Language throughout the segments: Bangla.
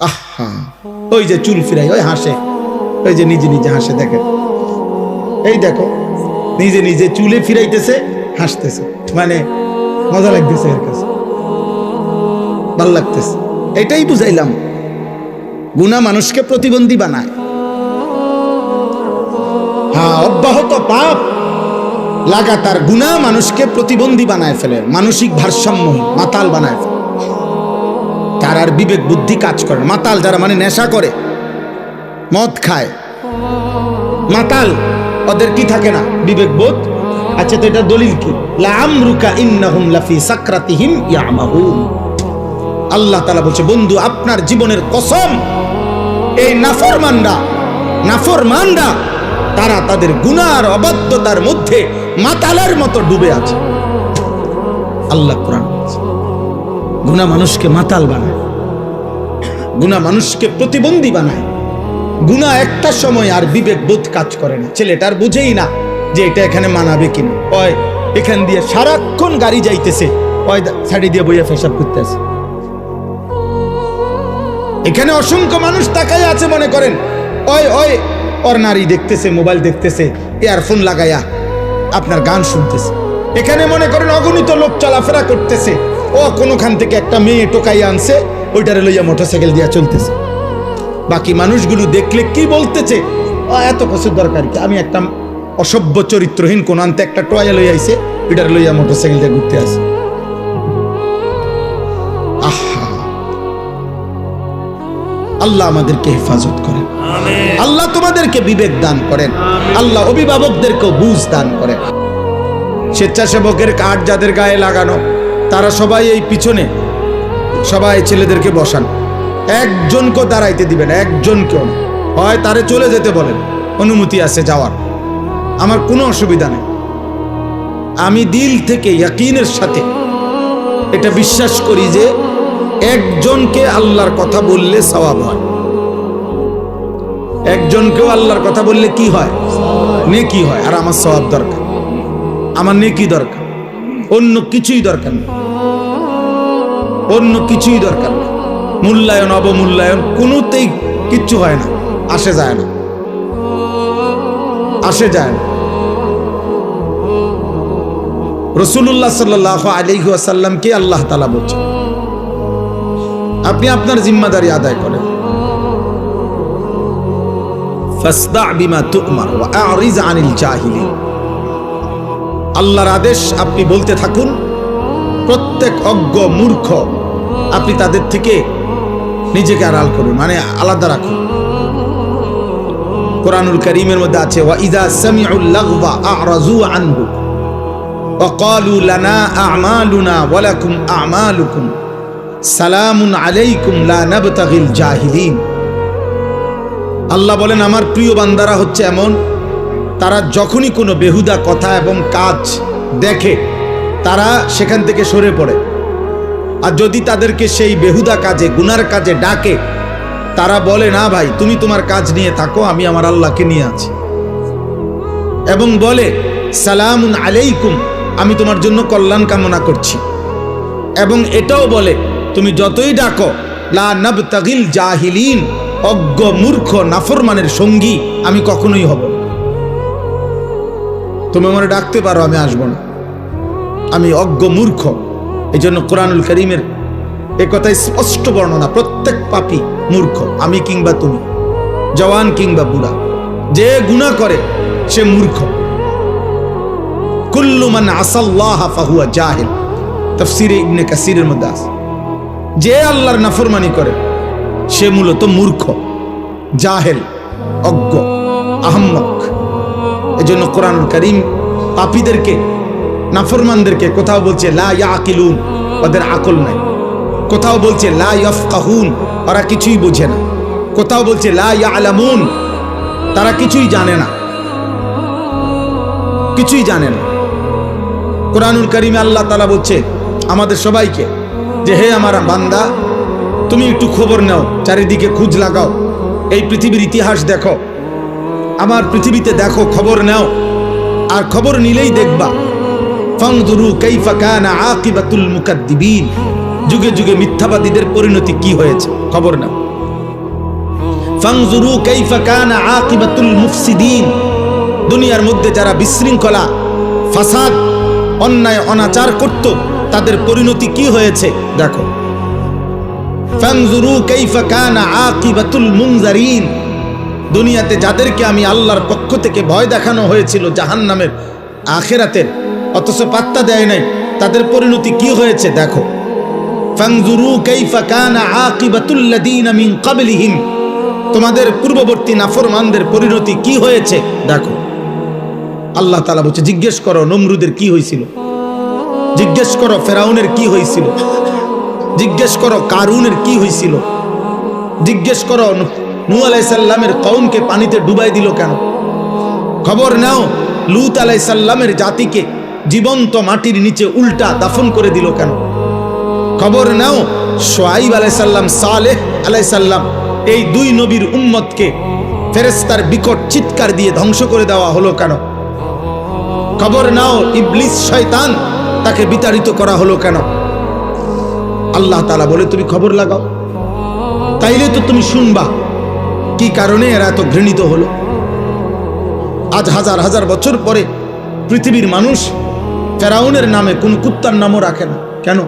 আহা, ওই যে চুল ফিরাই, ওই হাসে। ওই যে নিজে নিজে হাসে, দেখেন। এই দেখো, নিজে নিজে চুলে ফিরাইতেছে, হাসতেছে। মানে মজা লাগতেছে এর কাছে। ভালো লাগতেছে। এটাই বুঝাইলাম। গুণা মানুষকে প্রতিবন্ধী বানায়। হ্যাঁ অব্যাহত পাপ। লাগাতার গুণা মানুষকে প্রতিবন্ধী বানায় ফেলে। মানসিক ভারসাম্যহীন মাতাল বানায় ফেলে। আর বিবেক বুদ্ধি কাজ করে মাতাল যারা মানে নেশা করে, মদ খায়। মাতাল, ওদের কি থাকে না? বিবেক বোধ? আচ্ছা তো এটা দলিল কি? লামরুকা ইন্নাহুম লাফি সাকরাতিহিম ইয়ামাহুন। আল্লাহ তাআলা বলছে, বন্ধু, আপনার জীবনের কসম, এই নাফরমানরা নাফরমানরা, তারা তাদের গুনার অবাধ্যতার মধ্যে মাতালের মতো ডুবে আছে। আল্লাহ কোরআন। গুনাহ মানুষকে মাতাল বানায়। গুনাহ মানুষকে প্রতিবন্ধী বানায়। গুনাহ একটা সময় আর বিবেক বোধ কাজ করে না। ছেলেটার বুঝেই না যে এটা এখানে মানাবে কিনা। ওই, এখান দিয়ে সারাক্ষণ গাড়ি যাইতেছে। সাইডে দিয়ে বইয়া ফেসাব করতেছে। এখানে অসংখ্য মানুষ তাকাই আছে মনে করেন। ওই ওই, ওর নারী দেখতেছে, মোবাইল দেখতেছে, ইয়ারফোন লাগাইয়া আপনার গান শুনতেছে। এখানে মনে করেন অগণিত লোক চলাফেরা করতেছে। ও কোনোখান থেকে একটা মেয়ে টোকাই আনছে। ওইটারে লইয়া মোটরসাইকেল দিয়া চলতেছে। বাকি মানুষগুলো দেখলে কি বলতেছে? এত কিছুর দরকার কি? আমি একটা অসভ্য চরিত্রহীন কোন আনতে একটা টয়া লইয়া আইছে ওইটারে লইয়া মোটরসাইকেল দিয়ে ঘুরতে আসে আহা। আল্লাহ আমাদেরকে হেফাজত করেন। আল্লাহ তোমাদেরকে বিবেক দান করেন। আল্লাহ অভিভাবকদেরকে বুঝ দান করেন। স্বেচ্ছাসেবকের কার্ড যাদের গায়ে লাগানো তারা সবাই এই পিছনে সবাই ছেলেদেরকে বসান। একজনকেও দাঁড়াইতে দিবেন একজনকেও না। হয় তারে চলে যেতে বলেন, অনুমতি আছে যাওয়ার। আমার কোনো অসুবিধা নেই। আমি দিল থেকে ইয়াকিনের সাথে এটা বিশ্বাস করি যে একজনকে আল্লাহর কথা বললে সওয়াব হয়। একজনকেও আল্লাহর কথা বললে কি হয়? নেকি হয়। আর আমার সওয়াব দরকার। আমার নেকি দরকার। অন্য কিছুই দরকার নেই। অন্য কিছুই দরকার নেই মূল্যায়ন, অবমূল্যায়ন, কোনোতেই কিচ্ছু হয় না। আসে যায় না। আসে যায় না। রসুল্লাহ সাল্লাহ আলিহু আসাল্লামকে আল্লাহ তালা বলছেন, আপনি আপনার জিম্মাদারি আদায় করেন। আল্লাহর আদেশ আপনি বলতে থাকুন, প্রত্যেক অজ্ঞ মূর্খ আপনি তাদের থেকে নিজেকে আড়াল করুন মানে আলাদা রাখুন। কোরআনুল করিমের মধ্যে আছে, ওয়া লাগবা আনহু, ওয়া ক্বালু লানা আমালুনা ওয়া লাকুম আমালুকুম, সালামুন আলাইকুম লা নাবতাগিল জাহিলিন। আল্লাহ বলেন, আমার প্রিয় বান্দারা হচ্ছে এমন, তারা যখনই কোনো বেহুদা কথা এবং কাজ দেখে, তারা সেখান থেকে সরে পড়ে। আর যদি তাদেরকে সেই বেহুদা কাজে, গুনার কাজে ডাকে, তারা বলে, না ভাই, তুমি তোমার কাজ নিয়ে থাকো, আমি আমার আল্লাহকে নিয়ে আছি। এবং বলে, সালামুন আলাইকুম, আমি তোমার জন্য কল্যাণ কামনা করছি। এবং এটাও বলে, তুমি যতই ডাকো, লা নাবতাগিল জাহিলিন, অজ্ঞ, মূর্খ, নাফরমানের সঙ্গী আমি কখনোই হব তুমি আমার ডাকতে পারো, আমি আসব না। আমি অজ্ঞ, মূর্খ এই জন্য কোরআনুল করিমের এ কথাই স্পষ্ট বর্ণনা, প্রত্যেক পাপি মূর্খ, আমি কিংবা তুমি, জওয়ান কিংবা বুড়া, যে গুণা করে, সে মূর্খ। কুল্লু মান আসাল্লাহ ফাহুয়া জাহিল ইবনে কাসিরের মধ্যে আছে। যে আল্লাহর নাফরমানি করে, সে মূলত মূর্খ, জাহেল, অজ্ঞ, আহম্মক। এজন্য কোরআনুল করিম পাপীদেরকে নাফরমানদেরকে কোথাও বলছে, লা ওদের আকল নাই। কোথাও বলছে, লা ইয়াফকাহুন ওরা কিছুই বোঝে না। কোথাও বলছে, লা ইয়ালামুন তারা কিছুই জানে না। কিছুই জানে না। কোরআনুল করিমে আল্লাহ তালা বলছে আমাদের সবাইকে যে, হে আমার বান্দা, তুমি একটু খবর নাও, চারিদিকে খুঁজ লাগাও, এই পৃথিবীর ইতিহাস দেখো। আমার পৃথিবীতে দেখো, খবর নাও। আর খবর নিলেই দেখবা ফাংদুরু কাইফা কানা আকিবাতুল মুকাদ্দিবিন। যুগে যুগে মিথ্যাবাদীদের পরিণতি কি হয়েছে? খবর নাও। ফাংজুরু কাইফা কানা আকিবাতুল মুফসিদিন। দুনিয়ার মধ্যে যারা বিশৃঙ্খলা, ফাসাদ, অন্যায়, অনাচার করত, তাদের পরিণতি কি হয়েছে? দেখো। ফাংজুরু কাইফা কানা আকিবাতুল মুনজারিন। দুনিয়াতে যাদেরকে আমি আল্লাহর পক্ষ থেকে ভয় দেখানো হয়েছিল জাহান্নামের, আখেরাতের অথচ পাত্তা দেয় নাই। তাদের পরিণতি কি হয়েছে দেখো। তোমাদের পূর্ববর্তী নাফরমানদের পরিণতি কি হয়েছে দেখো। আল্লাহ তালা বলছে, জিজ্ঞেস করো নমরুদের কি হয়েছিল জিজ্ঞেস করো ফেরাউনের কি হয়েছিল জিজ্ঞেস করো কারুনের কি হয়েছিল জিজ্ঞেস করো নূ আলাইসাল্লামের কৌমকে পানিতে ডুবাই দিল কেন? খবর নাও, লুত আলাইসাল্লামের জাতিকে জীবন্ত মাটির নিচে উল্টা দাফন করে দিল কেন? খবর নাও, সোয়াইব আলাইসাল্লাম, সালেহ আলাইসাল্লাম, এই দুই নবীর উম্মতকে ফেরেস্তার বিকট চিৎকার দিয়ে ধ্বংস করে দেওয়া হলো কেন? খবর নাও, ইবলিস, শয়তান, তাকে বিতাড়িত করা হলো কেন? আল্লাহ তালা বলে, তুমি খবর লাগাও। তাইলে তো তুমি শুনবা, কি কারণে এরা এত ঘৃণিত হলো? আজ হাজার হাজার বছর পরে পৃথিবীর মানুষ ফেরাউনের নামে কোন কুত্তার নামও রাখে না। কেন?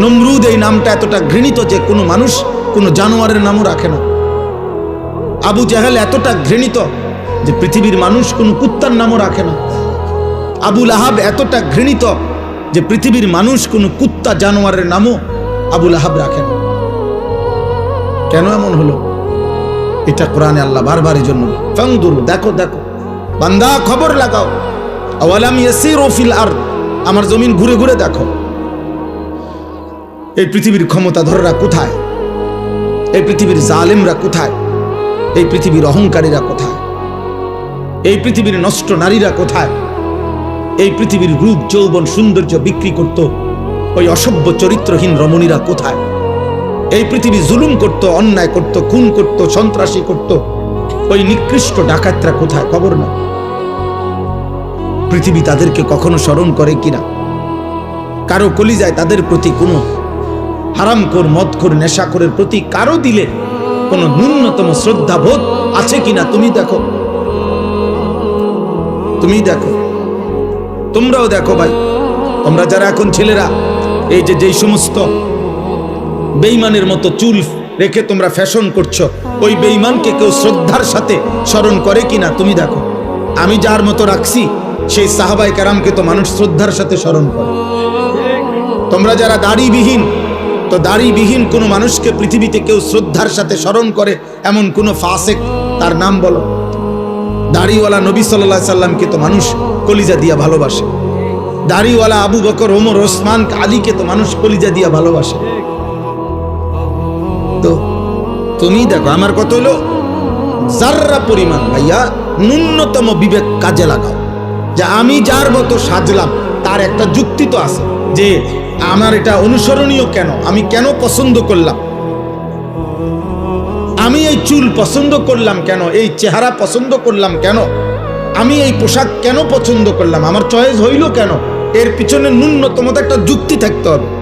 নমরুদ এই নামটা এতটা ঘৃণিত যে কোনো মানুষ কোনো জানোয়ারের নামও রাখে না। আবু জাহেল এতটা ঘৃণিত যে পৃথিবীর মানুষ কোনো কুত্তার নামও রাখে না। আবুল আহাব এতটা ঘৃণিত যে পৃথিবীর মানুষ কোনো কুত্তা জানোয়ারের নামও আবুল আহাব রাখে না। কেন এমন হলো? এটা কোরআনে আল্লাহ বারবার এই জন্য দেখো দেখো, বান্দা খবর লাগাও আমার জমিন ঘুরে ঘুরে দেখো। এই পৃথিবীর ক্ষমতাধররা কোথায়? এই পৃথিবীর জালেমরা কোথায়? এই পৃথিবীর অহংকারীরা কোথায়? এই পৃথিবীর নষ্ট নারীরা কোথায়? এই পৃথিবীর রূপ, যৌবন, সৌন্দর্য বিক্রি করত ওই অসভ্য চরিত্রহীন রমণীরা কোথায়? এই পৃথিবী জুলুম করত, অন্যায় করত, খুন করত, সন্ত্রাসী করত। ওই নিকৃষ্ট ডাকাতরা কোথায়? খবর না পৃথিবী তাদেরকে কখনো স্মরণ করে কিনা? কারও কলিজায় তাদের প্রতি কোনো হারামখোর, মদখোর, নেশাখোরের প্রতি কারও দিলে কোনো ন্যূনতম শ্রদ্ধাবোধ আছে কিনা? তুমি দেখো। তুমি দেখো। তোমরাও দেখো ভাই। তোমরা যারা এখন ছেলেরা, এই যে যেই সমস্ত বেইমানের মতো চুল রেখে তোমরা ফ্যাশন করছ, ওই বেইমানকে কেউ শ্রদ্ধার সাথে স্মরণ করে কিনা? তুমি দেখো। আমি যার মতো রাখছি সেই সাহাবাই কারামকে তো মানুষ শ্রদ্ধার সাথে স্মরণ করে। তোমরা যারা দাড়িবিহীন, তো দাড়িবিহীন কোনো মানুষকে পৃথিবীতে কেউ শ্রদ্ধার সাথে স্মরণ করে, এমন কোনো ফাসেক, তার নাম বলো। দাড়িওয়ালা নবী সাল্লাহ সাল্লামকে তো মানুষ কলিজা দিয়া ভালোবাসে। দাড়িওয়ালা আবু বকর, ওমর, ওসমান, আলীকে তো মানুষ কলিজা দিয়া ভালোবাসে। তো তুমি দেখো, আমার কত হলো, যার্রা পরিমাণ ভাইয়া, ন্যূনতম বিবেক কাজে লাগাও। যে আমি যার মতো সাজলাম, তার একটা যুক্তি তো আছে যে আমার এটা অনুসরণীয় কেন? আমি কেন পছন্দ করলাম? আমি এই চুল পছন্দ করলাম কেন? এই চেহারা পছন্দ করলাম কেন? আমি এই পোশাক কেন পছন্দ করলাম? আমার চয়েস হইল কেন? এর পিছনে ন্যূনতম একটা যুক্তি থাকতে হবে।